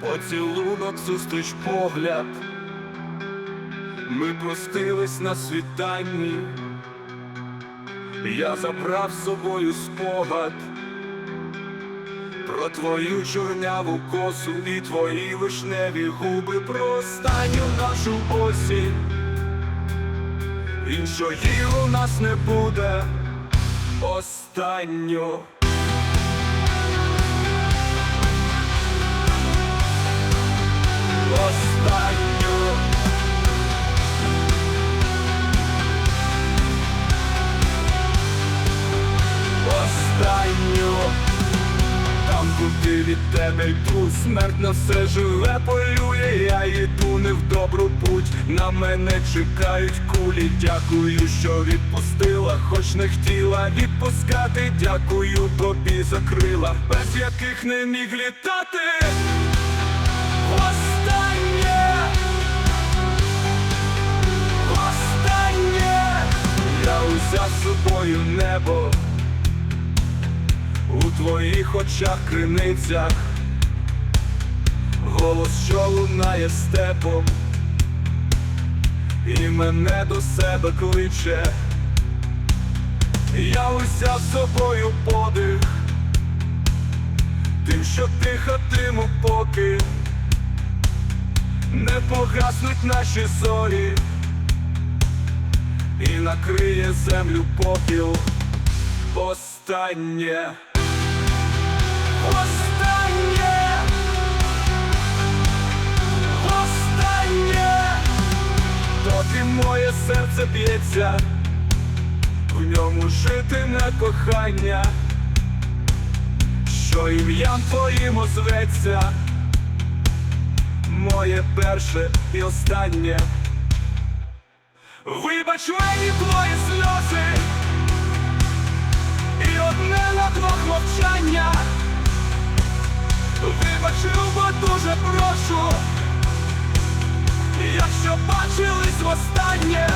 поцілунок, зустріч погляд. Ми простились на світанні, я забрав з собою спогад про твою чорняву косу і твої вишневі губи, про останню нашу осінь. Іншої у нас не буде останню. Куди від тебе йду, смерть на все живе полює, я йду не в добру путь, на мене чекають кулі, дякую, що відпустила, хоч не хотіла відпускати, дякую тобі за крила, без яких не міг літати. Останнє, я узяв собою небо у твоїх очах криницях, голос, що лунає степом, і мене до себе кличе, я узяв з собою подих, тим, що дихатиму поки не погаснуть наші зорі, і накриє землю попіл останнє. Останнє, останнє, доки моє серце б'ється, в ньому житиме кохання, що ім'ям твоїм озветься, моє перше і останнє. Вибач мені твої сльози і одне на двох мовчання. Вибач, любо, дуже прошу, якщо бачились востаннє.